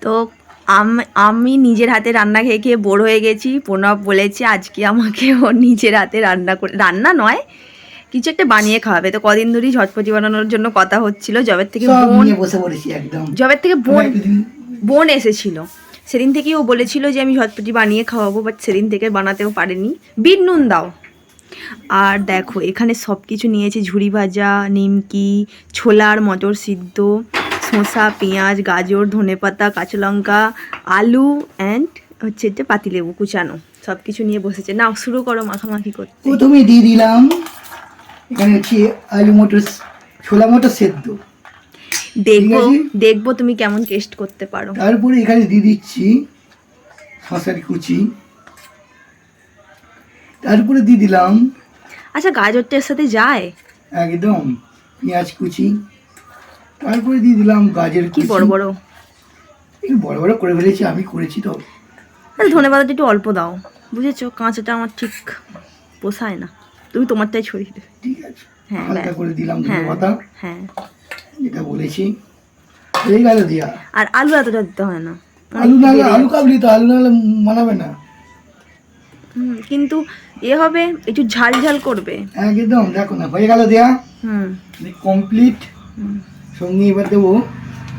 তো আম- আমি নিজের হাতে রান্না খেয়ে খেয়ে বোর হয়ে গেছি। প্রণব বলেছে আজকে আমাকে ও নিজের হাতে রান্না করে রান্না নয় কিছু একটা বানিয়ে খাওয়াবে। তো কদিন ধরেই ঝটপটি বানানোর জন্য কথা হচ্ছিল। জবের থেকে বোন বসে পড়েছি একদম। জবের থেকে বোন বোন এসেছিল। সেদিন থেকেই ও বলেছিল যে আমি ঝটপটি বানিয়ে খাওয়াবো বাট সেদিন থেকে বানাতেও পারেনি। বিট নুন দাও। আর দেখো এখানে সব কিছু নিয়েছে ঝুড়ি ভাজা নিমকি ছোলার মটর সিদ্ধ শসা পেঁয়াজ গাজর ধনেপাতা কাঁচা লঙ্কা আলু অ্যান্ড হচ্ছে যে পাতিলেবু কুচানো। সব কিছু নিয়ে বসেছে। নাও শুরু করো মাখামাখি করতে। প্রথমে দিয়ে দিলাম এখানে হচ্ছে আলু মটর ছোলা মটর সেদ্ধ। দেখব দেখব তুমি কেমন টেস্ট করতে পারো। তারপরে এখানে দিয়ে দিচ্ছি শশার কুচি। তারপরে দিয়ে দিলাম। আচ্ছা গাজরটার সাথে যায়? একদম পেঁয়াজ কুচি। তারপরে দিয়ে দিলাম গাজর কি বড় বড়? একটু বড় বড় করে ফেলেছি আমি করেছি তো। ধনে পাতাটা একটু অল্প দাও বুঝেছ? কাঁচাটা আমার ঠিক পোষায় না। তুমি তোমারটাই ছড়িয়ে দেবে। ঠিক আছে হ্যাঁ, হালকা করে দিলাম হ্যাঁ ধনে পাতা হ্যাঁ। যেটা বলেছি। হয়ে গেল দিয়া। আর আলু এতটা দিতে হয় না। আলু না আলু কাবলি তো আলু নাহলে মানাবে না। কিন্তু এ হবে একটু ঝাল ঝাল করবে। একদম দেখো না হয়ে গেল দেয়া। হুম। কমপ্লিট। সঙ্গে এবার দেবো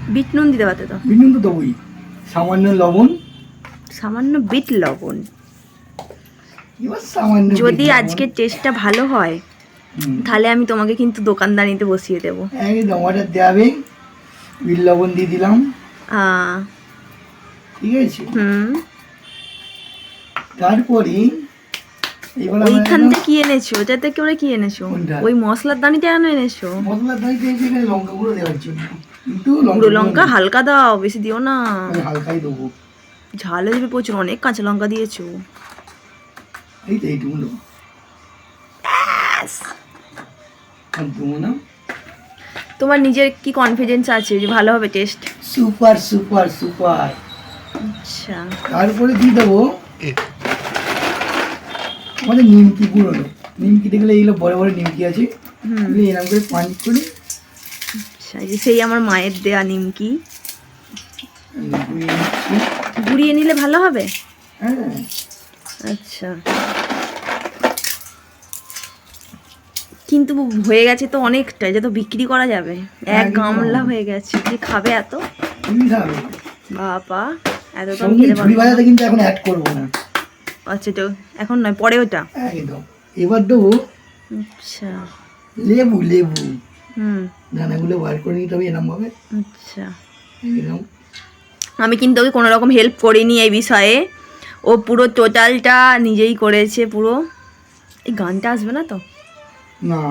বিট নুন দিতে পারতে তো? বিভিন্ন তো দেবোই। সামান্য লবণ। সামান্য বিট লবণ। যদি বিট। আজকে টেস্টটা ভালো হয় তাহলে আমি তোমাকে কিন্তু দোকানদানিতে বসিয়ে দেবো। একদম অর্ডার দেওয়াবে বিট লবণ দিয়ে দিলাম। ঠিক আছে? হুম। তারপরে ওইখান থেকে কি এনেছো ওটা থেকে ওরা কি এনেছো? ওই মশলার দানিটা কেন এনেছো? মশলা দাই দিয়েছি লঙ্কা গুঁড়ো দেওয়ার জন্য। গুঁড়ো লঙ্কা হালকা দাও বেশি দিও না। হালকাই দেবো। ঝাল হয়ে যাবে প্রচুর অনেক কাঁচা লঙ্কা দিয়েছ। এই তো এইটুকু দেবো। তোমার নিজের কি কনফিডেন্স আছে যে ভালো হবে টেস্ট সুপার সুপার সুপার আচ্ছা। তারপরে দিয়ে দেবো আমাদের নিমকি গুঁড়ো নিমকি দেখলে এইগুলো বড় বড় নিমকি আছে। এগুলো এরকম করে পানি করে। আচ্ছা সেই আমার মায়ের দেয়া নিমকি। গুঁড়িয়ে নিলে ভালো হবে? হ্যাঁ। আচ্ছা। কিন্তু হয়ে গেছে তো অনেকটা এটা তো বিক্রি করা যাবে। এক গামলা হয়ে গেছে। কি খাবে এত? বাবা এত তো আমি কিন্তু এখন অ্যাড করব না। আচ্ছা তো এখন নয় পরে ওটা? একদম। এবার দেবো আচ্ছা। লেবু লেবু। হুম। দানাগুলো বার করে নিতে হবে এরকম ভাবে আচ্ছা। এরকম আমি কিন্তু ওকে কোনো রকম হেল্প করিনি এই বিষয়ে। ও পুরো টোটালটা নিজেই করেছে পুরো। এই গানটা আসবে না তো? না।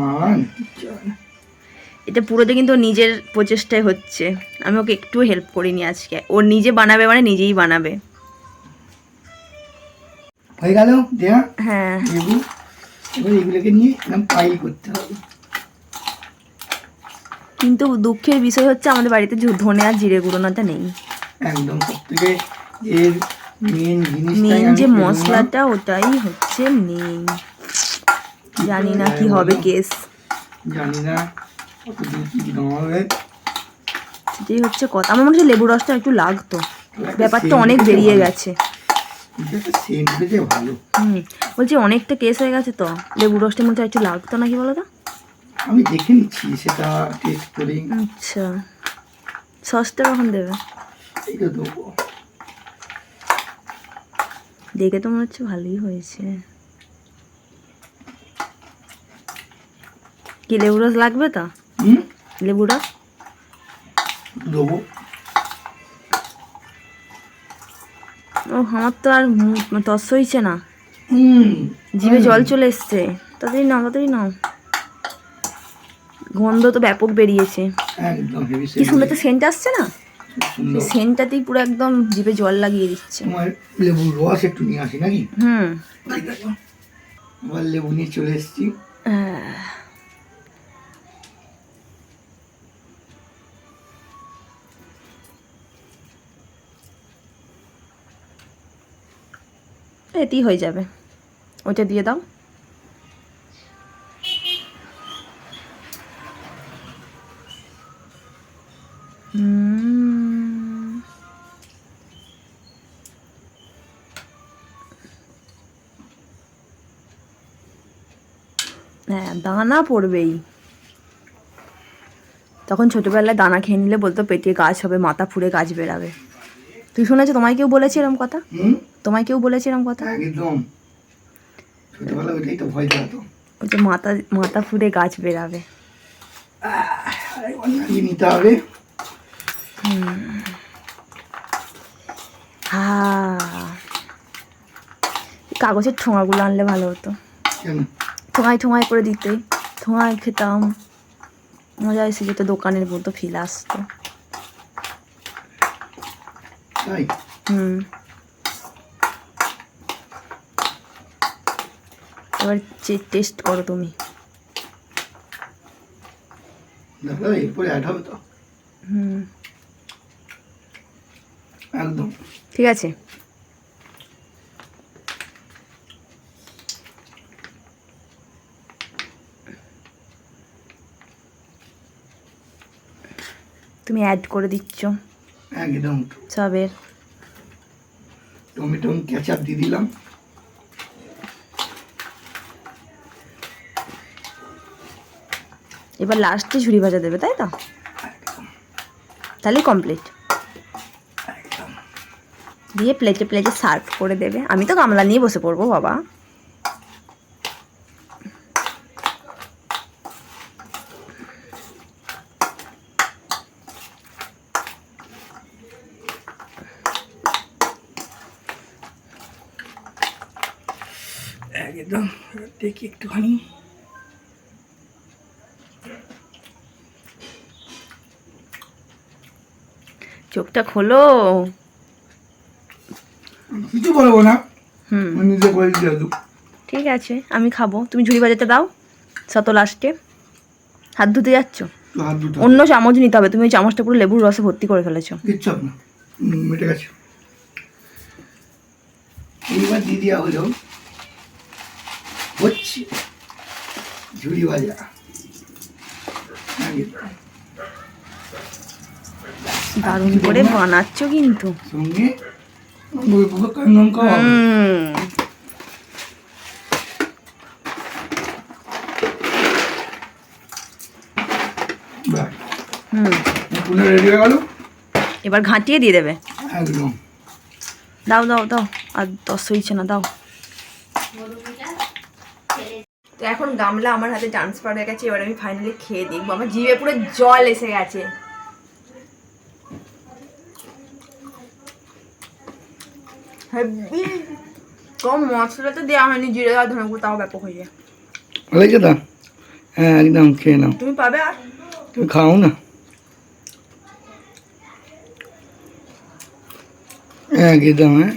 এটা পুরোতে কিন্তু নিজের প্রচেষ্টায় হচ্ছে। আমি ওকে একটু হেল্প করিনি আজকে। ও নিজে বানাবে মানে নিজেই বানাবে। হয়ে গেল দেয়া। হ্যাঁ। লেবু এবার এগুলোকে নিয়ে এরকম পাইল করতে হবে। কিন্তু দুঃখের বিষয় হচ্ছে আমাদের বাড়িতে ধনে আর জিরে গুঁড়োনাটা নেই। একদম সব থেকে এর মেন জিনিসটাই মেন যে মশলাটা ওটাই হচ্ছে নেই জানি না কি হবে কেস জানি না কত কি হবে। সেটাই হচ্ছে কথা। আমার মনে হচ্ছে লেবু রসটা একটু লাগতো। ব্যাপারটা অনেক বেরিয়ে গেছে। হুম বলছি অনেকটা কেস হয়ে গেছে তো। লেবু রসটা মধ্যে একটু লাগতো নাকি বলো তো? আমি দেখে নিচ্ছি সেটা টেস্ট করে। আচ্ছা। সসটা কখন দেবে? দেখে তো মনে হচ্ছে ভালোই হয়েছে। কি লেবু রস লাগবে তো? লেবু রস? দেবো। ও আমার তো আর তস হইছে না। জিভে জল চলে এসছে। তাড়াতাড়ি নাও তাড়াতাড়ি নাও। গন্ধ তো ব্যাপক বেরিয়েছে। কি সুন্দর তো সেন্ট আসছে না? সেন্টটাতেই পুরো একদম জিভে জল লাগিয়ে দিচ্ছে। লেবুর রস একটু নিয়ে আসি নাকি? হুম। লেবু নিয়ে চলে এসেছি। আহ, এতেই হয়ে যাবে। ওইটা দিয়ে দাও। হ্যাঁ দানা পড়বেই। তখন ছোটবেলায় দানা খেয়ে নিলে বলতো পেটে গাছ হবে, মাথা ফুড়ে গাছ বেরাবে। তুই শুনেছো? তোমায় কেউ বলেছে এরম কথা? হুম? তোমায় কেউ বলেছে এরম কথা? একদম। ছোটবেলা ওইটাই তো ভয় পেতো ওই যে মাথা মাথা ফুড়ে গাছ বেরাবে। নিতে হবে। হ্যাঁ কাগজের ঠোঙাগুলো আনলে ভালো হতো। ঠোঙায় ঠোঙায় করে দিতে। ঠোঙায় খেতাম। মজা এসে যেত দোকানের মতো ফিল আসতো। তাই হুম এবার টেস্ট করো তুমি। দাদা এরপরে অ্যাড হবে তো। হুম। একদম। ঠিক আছে। তুমি অ্যাড করে দিচ্ছ। একদম সবের টমেটো কেচাপ দিয়ে দিলাম। এবার লাস্টে ঝুড়ি ভাজা দেবে তাই তো? তাহলে কমপ্লিট দিয়ে প্লেটে প্লেটে সার্ভ করে দেবে। আমি তো গামলা নিয়ে বসে পড়ব বাবা। একদম দেখি একটুখানি। চোখটা খোলো। কিছু বলব না। হুম। নিজে করে ঠিক আছে আমি খাব। তুমি ঝুড়ি বাজাতে দাও শত লাস্টে হাত ধুতে যাচ্ছ? অন্য চামচ নিতে হবে তুমি ওই চামচটা পুরো লেবুর রসে ভর্তি করে ফেলেছো। কিচ্ছু না। হুম, গেছে। এইবার দিয়ে দেওয়া হলো। হচ্ছে ঝুড়ি ভাজা। দারুণ করে বানাচ্ছ কিন্তু সঙ্গে এবার ঘাঁটিয়ে দিয়ে দেবে একদম দাও দাও দাও আর দশ হইছে না দাও তো এখন গামলা আমার হাতে ট্রান্সফার হয়ে গেছে এবার আমি ফাইনালি খেয়ে দেখব। আমার জিভে পুরো জল এসে গেছে। হেব্বি! কম মশলা তো দেওয়া হয়নি জিরে আর ধনে গুঁড়ো তাও ব্যাপক হয়ে যায়। লাগছে তো হ্যাঁ একদম খেয়ে নাও। তুমি পাবে আর? তুমি খাও না। একদম হ্যাঁ।